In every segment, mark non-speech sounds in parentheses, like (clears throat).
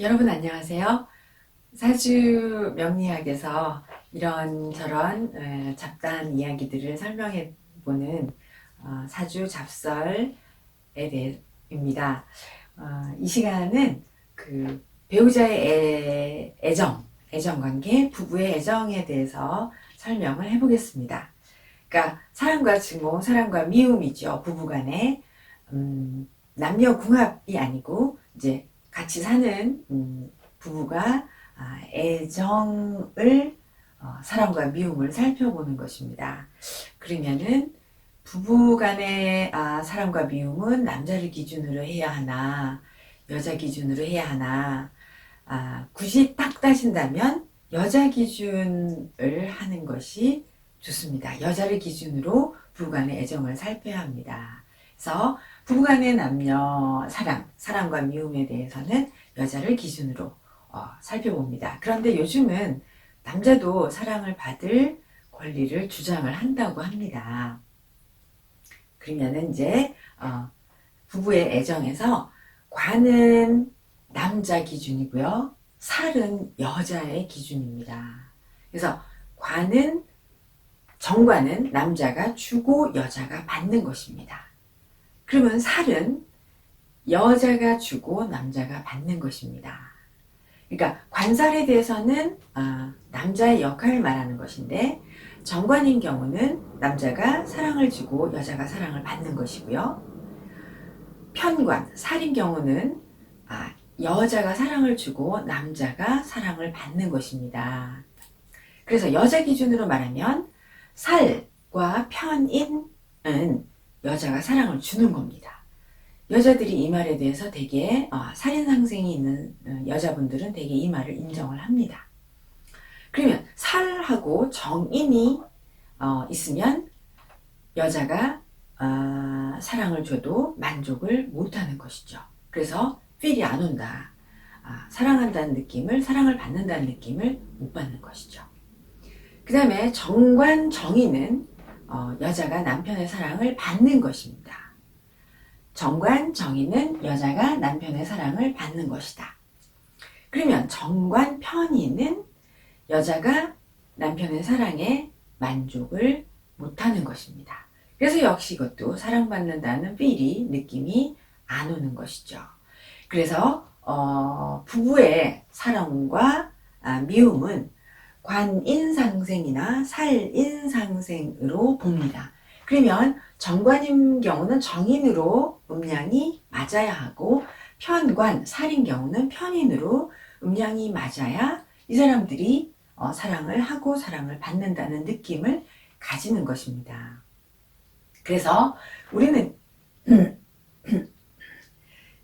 여러분 안녕하세요. 사주 명리학에서 이런저런 에, 잡다한 이야기들을 설명해 보는 어, 사주 잡설에 대해입니다. 어, 이 시간은 그 배우자의 애, 애정, 애정 관계, 부부의 애정에 대해서 설명을 해보겠습니다. 그러니까 사랑과 증오, 사랑과 미움이죠. 부부간에 음, 남녀 궁합이 아니고 이제 같이 사는 음, 부부가 아, 애정을 어, 사랑과 미움을 살펴보는 것입니다. 그러면은 부부 간의 아, 사랑과 미움은 남자를 기준으로 해야 하나 여자 기준으로 해야 하나 아, 굳이 딱 따진다면 여자 기준을 하는 것이 좋습니다. 여자를 기준으로 부부간의 애정을 살펴야 합니다. 그래서 부부간의 남녀 사랑, 사랑과 미움에 대해서는 여자를 기준으로 어, 살펴봅니다. 그런데 요즘은 남자도 사랑을 받을 권리를 주장을 한다고 합니다. 그러면은 이제 어, 부부의 애정에서 관은 남자 기준이고요. 살은 여자의 기준입니다. 그래서 관은 정관은 남자가 주고 여자가 받는 것입니다. 그러면 살은 여자가 주고 남자가 받는 것입니다. 그러니까 관살에 대해서는 아, 남자의 역할을 말하는 것인데 정관인 경우는 남자가 사랑을 주고 여자가 사랑을 받는 것이고요. 편관, 살인 경우는 아, 여자가 사랑을 주고 남자가 사랑을 받는 것입니다. 그래서 여자 기준으로 말하면 살과 편인은 여자가 사랑을 주는 겁니다. 여자들이 이 말에 대해서 되게 어, 살인상생이 있는 어, 여자분들은 되게 이 말을 인정을 합니다. 그러면 살하고 정인이 어, 있으면 여자가 아, 사랑을 줘도 만족을 못하는 것이죠. 그래서 필이 안 온다. 아, 사랑한다는 느낌을 사랑을 받는다는 느낌을 못 받는 것이죠. 그 다음에 정관 정의는 어, 여자가 남편의 사랑을 받는 것입니다. 정관 정의는 여자가 남편의 사랑을 받는 것이다. 그러면 정관 편의는 여자가 남편의 사랑에 만족을 못하는 것입니다. 그래서 역시 이것도 사랑받는다는 필이 느낌이 안 오는 것이죠. 그래서 어, 부부의 사랑과 아, 미움은 관인상생이나 살인상생으로 봅니다. 그러면 정관인 경우는 정인으로 음량이 맞아야 하고 편관, 살인 경우는 편인으로 음량이 맞아야 이 사람들이 어, 사랑을 하고 사랑을 받는다는 느낌을 가지는 것입니다. 그래서 우리는 (clears throat)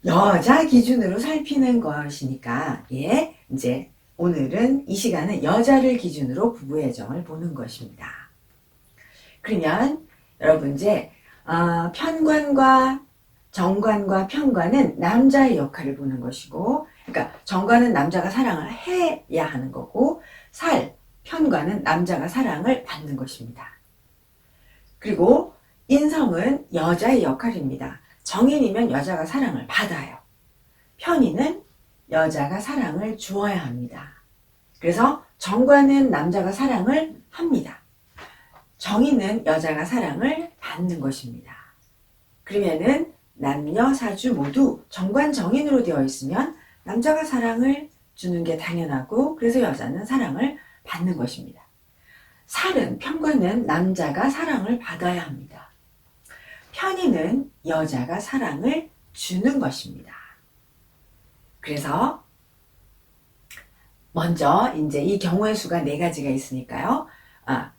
여자 기준으로 살피는 것이니까 예, 이제 오늘은 이 시간은 여자를 기준으로 부부의 애정을 보는 것입니다. 그러면 여러분 이제 어, 편관과 정관과 편관은 남자의 역할을 보는 것이고 그러니까 정관은 남자가 사랑을 해야 하는 거고 살, 편관은 남자가 사랑을 받는 것입니다. 그리고 인성은 여자의 역할입니다. 정인이면 여자가 사랑을 받아요. 편인은 여자가 사랑을 주어야 합니다. 그래서 정관은 남자가 사랑을 합니다. 정인은 여자가 사랑을 받는 것입니다. 그러면은 남녀 사주 모두 정관 정인으로 되어 있으면 남자가 사랑을 주는 게 당연하고 그래서 여자는 사랑을 받는 것입니다. 살은 편관은 남자가 사랑을 받아야 합니다. 편인은 여자가 사랑을 주는 것입니다. 그래서 먼저 이제 이 경우의 수가 네 가지가 있으니까요. 아,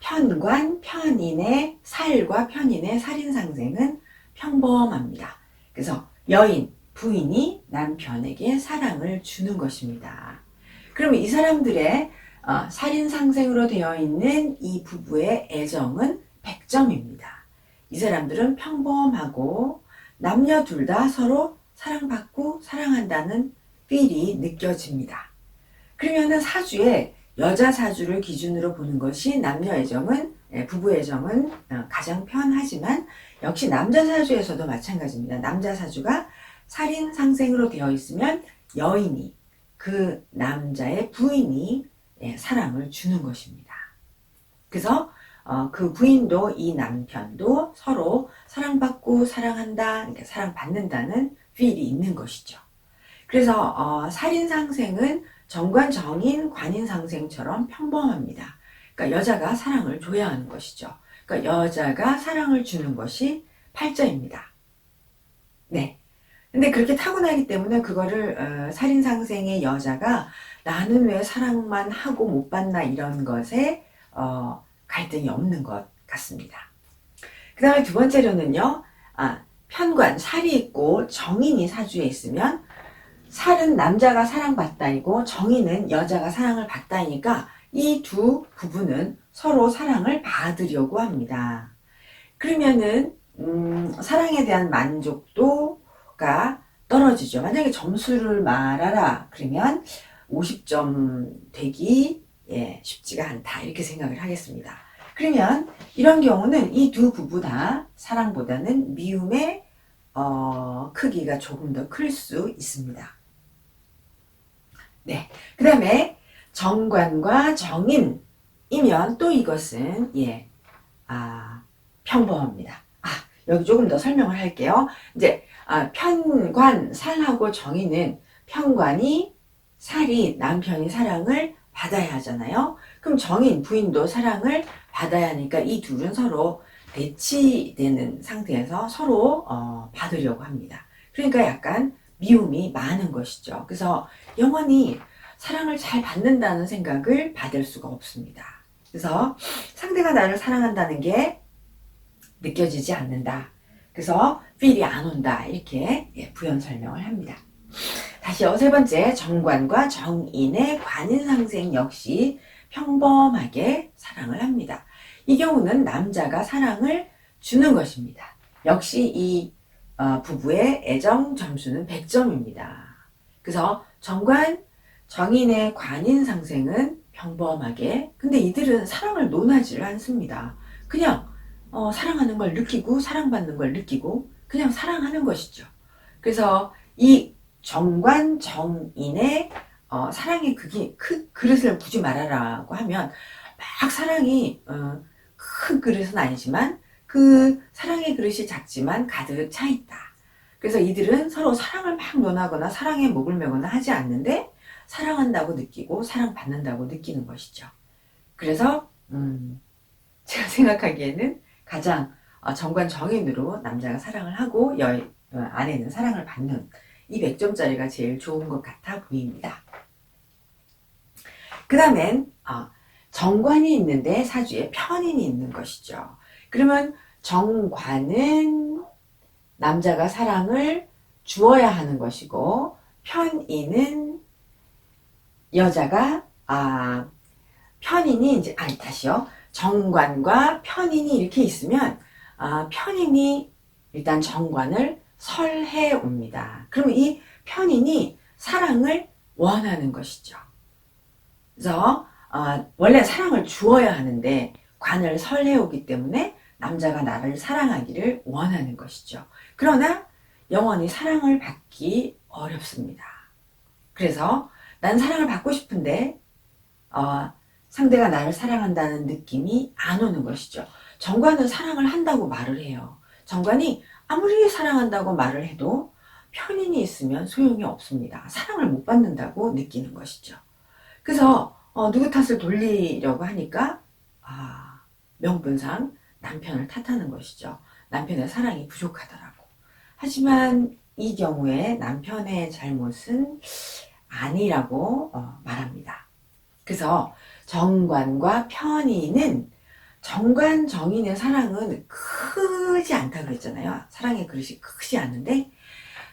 편관, 편인의 살과 편인의 살인상생은 평범합니다. 그래서 여인, 부인이 남편에게 사랑을 주는 것입니다. 그러면 이 사람들의 어, 살인상생으로 되어 있는 이 부부의 애정은 100점입니다. 이 사람들은 평범하고 남녀 둘 다 서로 사랑받고 사랑한다는 필이 느껴집니다. 그러면은 사주에 여자 사주를 기준으로 보는 것이 남녀 애정은 예, 부부 애정은 어, 가장 편하지만 역시 남자 사주에서도 마찬가지입니다. 남자 사주가 살인 상생으로 되어 있으면 여인이 그 남자의 부인이 예, 사랑을 주는 것입니다. 그래서 어, 그 부인도 이 남편도 서로 사랑받고 사랑한다, 그러니까 사랑받는다는 필이 있는 것이죠. 그래서 어, 살인상생은 정관정인 관인상생처럼 평범합니다. 그러니까 여자가 사랑을 줘야 하는 것이죠. 그러니까 여자가 사랑을 주는 것이 팔자입니다. 네. 근데 그렇게 타고나기 때문에 그거를 어, 살인상생의 여자가 나는 왜 사랑만 하고 못 받나 이런 것에 어, 갈등이 없는 것 같습니다. 그 다음에 두 번째로는요, 아, 편관, 살이 있고 정인이 사주에 있으면 살은 남자가 사랑받다이고 정인은 여자가 사랑을 받다이니까 이 두 부부는 서로 사랑을 받으려고 합니다. 그러면은 음, 사랑에 대한 만족도가 떨어지죠. 만약에 점수를 말하라 그러면 50점 되기 예, 쉽지가 않다 이렇게 생각을 하겠습니다. 그러면 이런 경우는 이 두 부부 다 사랑보다는 미움의 어, 크기가 조금 더 클 수 있습니다. 네, 그 다음에 정관과 정인이면 또 이것은 예, 아, 평범합니다. 아, 여기 조금 더 설명을 할게요. 이제 아, 편관, 살하고 정인은 편관이 살이 남편이 사랑을 받아야 하잖아요. 그럼 정인, 부인도 사랑을 받아야 하니까 이 둘은 서로 대치되는 상태에서 서로 어, 받으려고 합니다. 그러니까 약간 미움이 많은 것이죠. 그래서 영원히 사랑을 잘 받는다는 생각을 받을 수가 없습니다. 그래서 상대가 나를 사랑한다는 게 느껴지지 않는다. 그래서 필이 안 온다. 이렇게 예, 부연 설명을 합니다. 다시요. 세 번째, 정관과 정인의 관인상생 역시 평범하게 사랑을 합니다. 이 경우는 남자가 사랑을 주는 것입니다. 역시 이 어, 부부의 애정 점수는 100점입니다. 그래서 정관, 정인의 관인 상생은 평범하게 근데 이들은 사랑을 논하지를 않습니다. 그냥 어, 사랑하는 걸 느끼고 사랑받는 걸 느끼고 그냥 사랑하는 것이죠. 그래서 이 정관 정인의 어, 사랑의 그기, 그 그릇을 굳이 말하라고 하면 막 사랑이 어, 큰 그릇은 아니지만 그 사랑의 그릇이 작지만 가득 차 있다. 그래서 이들은 서로 사랑을 막 논하거나 사랑에 목을 매거나 하지 않는데 사랑한다고 느끼고 사랑받는다고 느끼는 것이죠. 그래서 음, 제가 (laughs) 생각하기에는 가장 어, 정관 정인으로 남자가 사랑을 하고 여, 어, 아내는 사랑을 받는 이 100점짜리가 제일 좋은 것 같아 보입니다. 그 다음엔 어, 정관이 있는데 사주에 편인이 있는 것이죠. 그러면 정관은 남자가 사랑을 주어야 하는 것이고 편인은 여자가 아 편인이 이제 아니 다시요 정관과 편인이 이렇게 있으면 아 편인이 일단 정관을 설해 옵니다. 그러면 이 편인이 사랑을 원하는 것이죠. 그래서 어, 원래 사랑을 주어야 하는데 관을 설해 오기 때문에 남자가 나를 사랑하기를 원하는 것이죠. 그러나 영원히 사랑을 받기 어렵습니다. 그래서 난 사랑을 받고 싶은데 어, 상대가 나를 사랑한다는 느낌이 안 오는 것이죠. 정관은 사랑을 한다고 말을 해요. 정관이 아무리 사랑한다고 말을 해도 편인이 있으면 소용이 없습니다. 사랑을 못 받는다고 느끼는 것이죠. 그래서 어, 누구 탓을 돌리려고 하니까 아, 명분상 남편을 탓하는 것이죠. 남편의 사랑이 부족하더라고. 하지만 이 경우에 남편의 잘못은 아니라고 어, 말합니다. 그래서 정관과 편인은 정관 정인의 사랑은 크지 않다고 그랬잖아요. 사랑의 그릇이 크지 않은데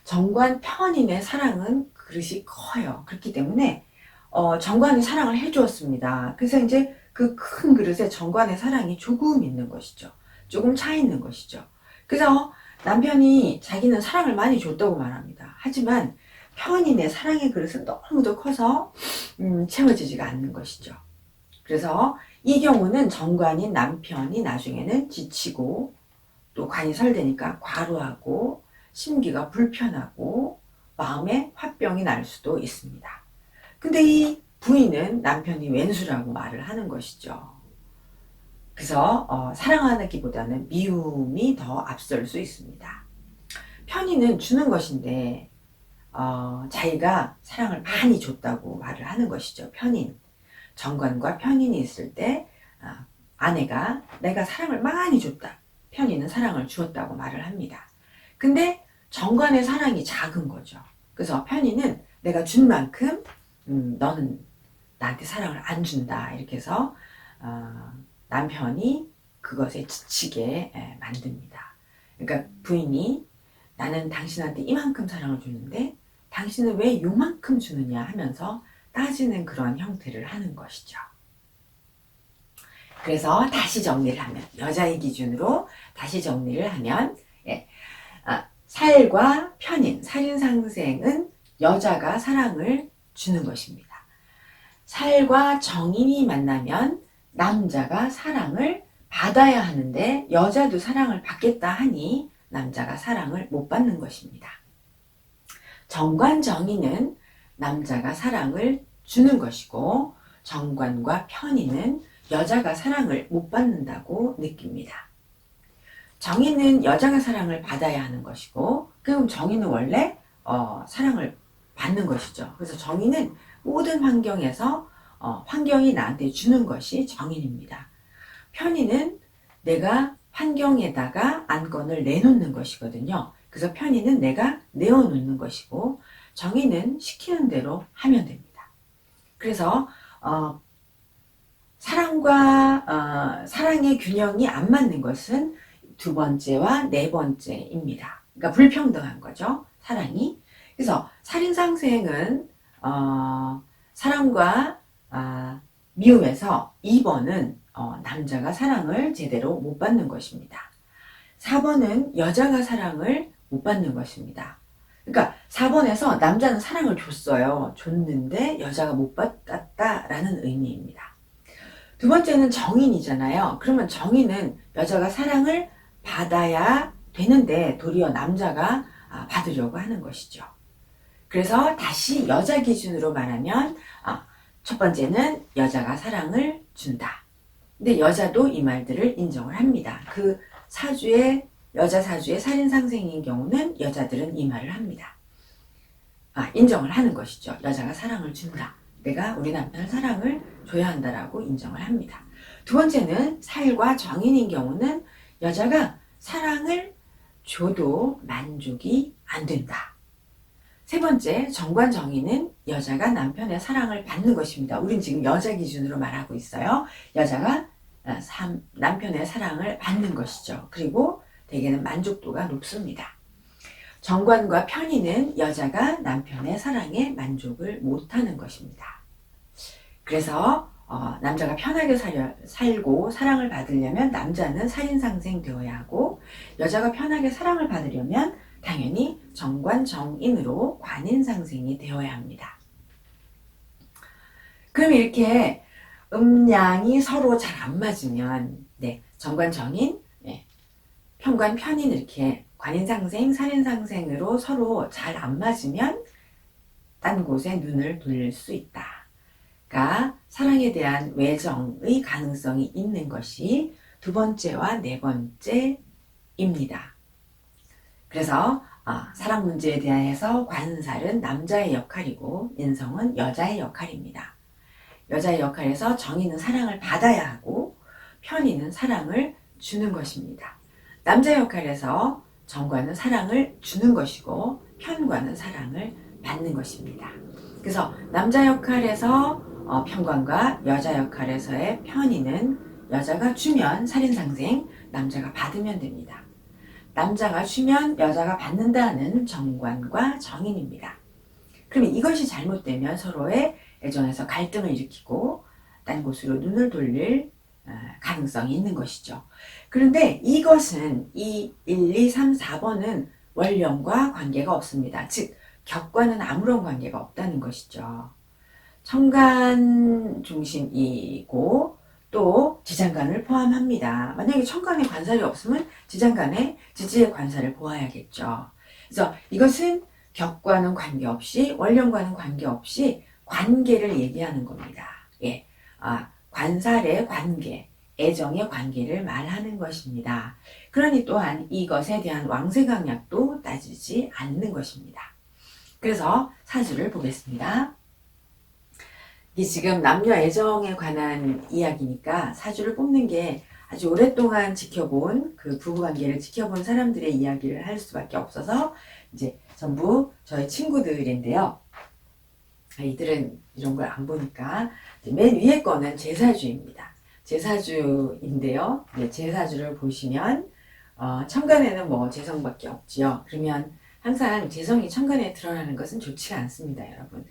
정관 편인의 사랑은 그릇이 커요. 그렇기 때문에 어, 정관이 사랑을 해주었습니다. 그래서 이제 그 큰 그릇에 정관의 사랑이 조금 있는 것이죠. 조금 차 있는 것이죠. 그래서 남편이 자기는 사랑을 많이 줬다고 말합니다. 하지만 편인의 사랑의 그릇은 너무도 커서 음, 채워지지가 않는 것이죠. 그래서 이 경우는 정관인 남편이 나중에는 지치고 또 관이 설되니까 과로하고 심기가 불편하고 마음에 화병이 날 수도 있습니다. 근데 이 부인은 남편이 왼수라고 말을 하는 것이죠. 그래서 어, 사랑하기보다는 미움이 더 앞설 수 있습니다. 편의는 주는 것인데 어, 자기가 사랑을 많이 줬다고 말을 하는 것이죠. 편인. 정관과 편인이 있을 때 아, 아내가 내가 사랑을 많이 줬다. 편인은 사랑을 주었다고 말을 합니다. 근데 정관의 사랑이 작은 거죠. 그래서 편인은 내가 준 만큼 음, 너는 나한테 사랑을 안 준다. 이렇게 해서 어, 남편이 그것에 지치게 에, 만듭니다. 그러니까 부인이 나는 당신한테 이만큼 사랑을 주는데 당신은 왜 요만큼 주느냐 하면서 따지는 그런 형태를 하는 것이죠. 그래서 다시 정리를 하면 여자의 기준으로 다시 정리를 하면 예, 아, 살과 편인, 살인 상생은 여자가 사랑을 주는 것입니다. 살과 정인이 만나면 남자가 사랑을 받아야 하는데 여자도 사랑을 받겠다 하니 남자가 사랑을 못 받는 것입니다. 정관 정의는 남자가 사랑을 주는 것이고 정관과 편의는 여자가 사랑을 못 받는다고 느낍니다. 정의는 여자가 사랑을 받아야 하는 것이고 그럼 정의는 원래 어, 사랑을 받는 것이죠. 그래서 정의는 모든 환경에서 어, 환경이 나한테 주는 것이 정인입니다. 편의는 내가 환경에다가 안건을 내놓는 것이거든요. 그래서 편의는 내가 내어놓는 것이고 정의는 시키는 대로 하면 됩니다. 그래서 어, 사랑과 어, 사랑의 균형이 안 맞는 것은 두 번째와 네 번째입니다. 그러니까 불평등한 거죠. 사랑이. 그래서 살인상생은 어, 사랑과 아, 미움에서 2번은 어, 남자가 사랑을 제대로 못 받는 것입니다. 4번은 여자가 사랑을 못 받는 것입니다. 그러니까 4번에서 남자는 사랑을 줬어요. 줬는데 여자가 못 받았다라는 의미입니다. 두 번째는 정인이잖아요. 그러면 정인은 여자가 사랑을 받아야 되는데 도리어 남자가 아, 받으려고 하는 것이죠. 그래서 다시 여자 기준으로 말하면 아, 첫 번째는 여자가 사랑을 준다. 근데 여자도 이 말들을 인정을 합니다. 그 사주의 여자 사주의 살인 상생인 경우는 여자들은 이 말을 합니다. 아, 인정을 하는 것이죠. 여자가 사랑을 준다. 내가 우리 남편을 사랑을 줘야 한다라고 인정을 합니다. 두 번째는 살과 정인인 경우는 여자가 사랑을 줘도 만족이 안 된다. 세 번째, 정관 정의는 여자가 남편의 사랑을 받는 것입니다. 우린 지금 여자 기준으로 말하고 있어요. 여자가 아, 남편의 사랑을 받는 것이죠. 그리고 대개는 만족도가 높습니다. 정관과 편의는 여자가 남편의 사랑에 만족을 못하는 것입니다. 그래서 어, 남자가 편하게 살려, 살고 사랑을 받으려면 남자는 살인상생 되어야 하고 여자가 편하게 사랑을 받으려면 당연히 정관정인으로 관인상생이 되어야 합니다. 그럼 이렇게 음양이 서로 잘 안 맞으면 네, 정관정인, 네, 편관편인 이렇게 관인상생, 살인상생으로 서로 잘 안 맞으면 딴 곳에 눈을 돌릴 수 있다. 가 사랑에 대한 외정의 가능성이 있는 것이 두 번째와 네 번째입니다. 그래서 아, 사랑 문제에 대해서 관살은 남자의 역할이고 인성은 여자의 역할입니다. 여자의 역할에서 정의는 사랑을 받아야 하고 편의는 사랑을 주는 것입니다. 남자 역할에서 정과는 사랑을 주는 것이고 편과는 사랑을 받는 것입니다. 그래서 남자 역할에서 어, 편관과 여자 역할에서의 편의는 여자가 주면 살인상생, 남자가 받으면 됩니다. 남자가 주면 여자가 받는다는 정관과 정인입니다. 그러면 이것이 잘못되면 서로의 애정에서 갈등을 일으키고 딴 곳으로 눈을 돌릴 어, 가능성이 있는 것이죠. 그런데 이것은 이 1, 2, 3, 4번은 원령과 관계가 없습니다. 즉, 격과는 아무런 관계가 없다는 것이죠. 천간 중심이고 또 지장간을 포함합니다. 만약에 천간에 관살이 없으면 지장간에 지지의 관살을 보아야겠죠. 그래서 이것은 격과는 관계없이 원령과는 관계없이 관계를 얘기하는 겁니다. 예, 아, 관살의 관계, 애정의 관계를 말하는 것입니다. 그러니 또한 이것에 대한 왕세강약도 따지지 않는 것입니다. 그래서 사주를 보겠습니다. 이 지금 남녀 애정에 관한 이야기니까 사주를 뽑는 게 아주 오랫동안 지켜본 그 부부관계를 지켜본 사람들의 이야기를 할 수밖에 없어서 이제 전부 저희 친구들인데요. 아, 이들은 이런 걸 안 보니까 맨 위에 거는 제사주입니다. 제사주인데요. 네, 제사주를 보시면 어, 천간에는 뭐 재성밖에 없지요. 그러면 항상 재성이 천간에 드러나는 것은 좋지가 않습니다, 여러분.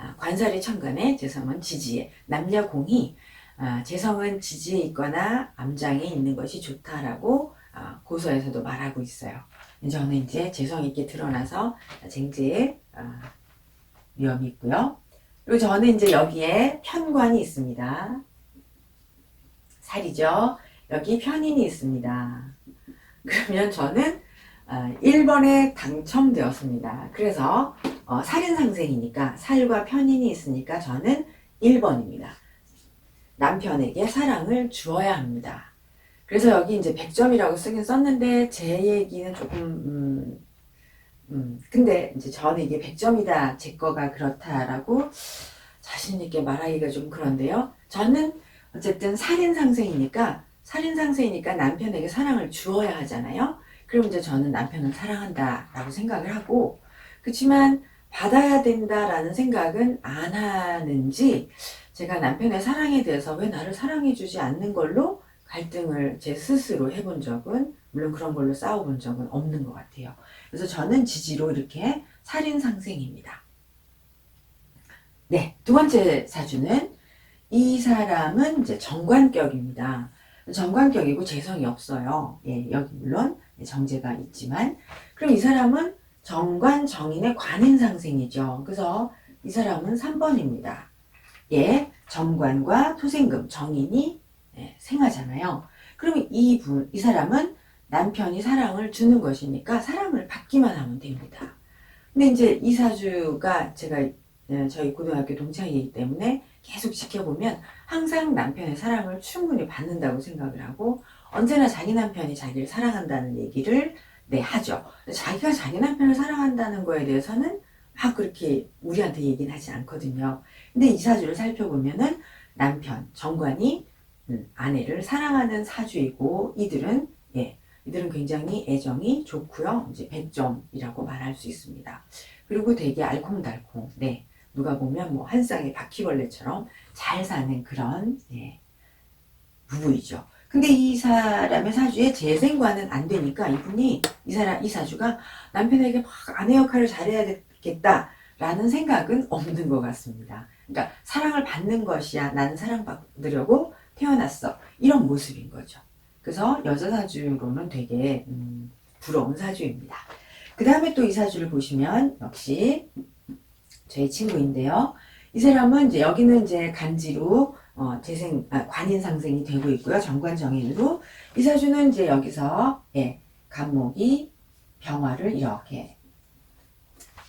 아, 관살이 천간에 재성은 지지에 남녀 공이 아, 재성은 지지에 있거나 암장에 있는 것이 좋다라고 아, 고서에서도 말하고 있어요. 저는 이제 재성이 있게 드러나서 쟁제에 아, 위험이 있고요. 그리고 저는 이제 여기에 편관이 있습니다. 살이죠. 여기 편인이 있습니다. 그러면 저는 아, 1번에 당첨되었습니다. 그래서 어, 살인상생이니까 살과 편인이 있으니까 저는 1번입니다. 남편에게 사랑을 주어야 합니다. 그래서 여기 이제 100점이라고 쓰긴 썼는데 제 얘기는 조금 음, 음, 근데 이제 저는 이게 100점이다 제 거가 그렇다라고 자신 있게 말하기가 좀 그런데요. 저는 어쨌든 살인 상생이니까 살인 상생이니까 남편에게 사랑을 주어야 하잖아요. 그럼 이제 저는 남편을 사랑한다라고 생각을 하고 그렇지만 받아야 된다라는 생각은 안 하는지 제가 남편의 사랑에 대해서 왜 나를 사랑해주지 않는 걸로 갈등을 제 스스로 해본 적은 물론 그런 걸로 싸워본 적은 없는 것 같아요. 그래서 저는 지지로 이렇게 살인 상생입니다. 네, 두 번째 사주는 이 사람은 이제 정관격입니다. 정관격이고 재성이 없어요. 예, 여기 물론 정제가 있지만 그럼 이 사람은 정관 정인의 관인 상생이죠. 그래서 이 사람은 3번입니다. 예, 정관과 토생금 정인이 예, 생하잖아요. 그러면 이 분, 이 사람은 남편이 사랑을 주는 것이니까 사랑을 받기만 하면 됩니다. 근데 이제 이 사주가 제가 예, 저희 고등학교 동창이기 때문에 계속 지켜보면 항상 남편의 사랑을 충분히 받는다고 생각을 하고 언제나 자기 남편이 자기를 사랑한다는 얘기를 네 하죠. 자기가 자기 남편을 사랑한다는 거에 대해서는 막 그렇게 우리한테 얘기는 하지 않거든요. 근데 이 사주를 살펴보면은 남편 정관이 음, 아내를 사랑하는 사주이고 이들은 예 이들은 굉장히 애정이 좋고요. 이제 100점이라고 말할 수 있습니다. 그리고 되게 알콩달콩 네 누가 보면 뭐 한 쌍의 바퀴벌레처럼 잘 사는 그런 예, 부부이죠. 근데 이 사람의 사주에 재생과는 안 되니까 이분이 이 사람 이 사주가 남편에게 막 아내 역할을 잘해야겠다라는 생각은 없는 것 같습니다. 그러니까 사랑을 받는 것이야 나는 사랑받으려고 태어났어 이런 모습인 거죠. 그래서 여자 사주로는 되게 음, 부러운 사주입니다. 그 다음에 또 이 사주를 보시면 역시 저희 친구인데요. 이 사람은 이제 여기는 이제 간지로 어, 재생 아, 관인 상생이 되고 있고요. 정관 정인으로 이 사주는 이제 여기서 예, 간목이 병화를 이렇게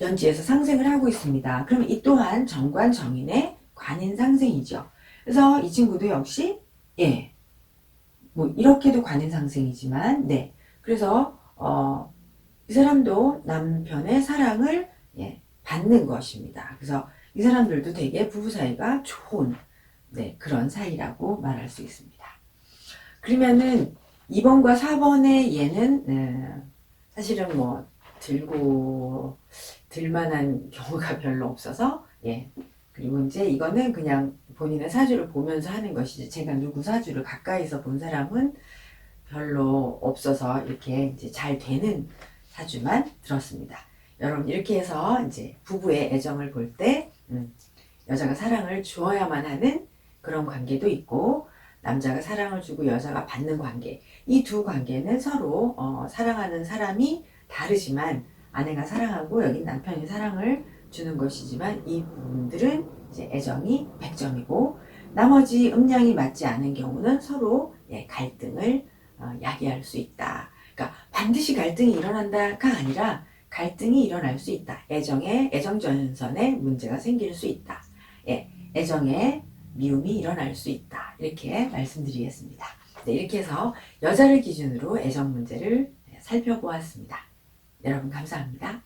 연지에서 상생을 하고 있습니다. 그럼 이 또한 정관 정인의 관인 상생이죠. 그래서 이 친구도 역시 예, 뭐 이렇게도 관인 상생이지만 네, 그래서 어, 이 사람도 남편의 사랑을 예, 받는 것입니다. 그래서 이 사람들도 되게 부부 사이가 좋은 네, 그런 사이라고 말할 수 있습니다. 그러면은 2번과 4번의 얘는 네, 사실은 뭐 들고 들만한 경우가 (laughs) 별로 없어서 예. 그리고 이제 이거는 그냥 본인의 사주를 보면서 하는 것이지 제가 누구 사주를 가까이서 본 사람은 별로 없어서 이렇게 이제 잘 되는 사주만 들었습니다. 여러분 이렇게 해서 이제 부부의 애정을 볼때 음, 여자가 사랑을 주어야만 하는 그런 관계도 있고 남자가 사랑을 주고 여자가 받는 관계 이 두 관계는 서로 어, 사랑하는 사람이 다르지만 아내가 사랑하고 여기 남편이 사랑을 주는 것이지만 이 부분들은 이제 애정이 100점이고 나머지 음량이 맞지 않은 경우는 서로 예, 갈등을 어, 야기할 수 있다. 그러니까 반드시 갈등이 일어난다가 아니라 갈등이 일어날 수 있다. 애정의 애정 전선에 문제가 생길 수 있다. 예, 애정의 미움이 일어날 수 있다. 이렇게 말씀드리겠습니다. 네, 이렇게 해서 여자를 기준으로 애정 문제를 살펴보았습니다. 여러분 감사합니다.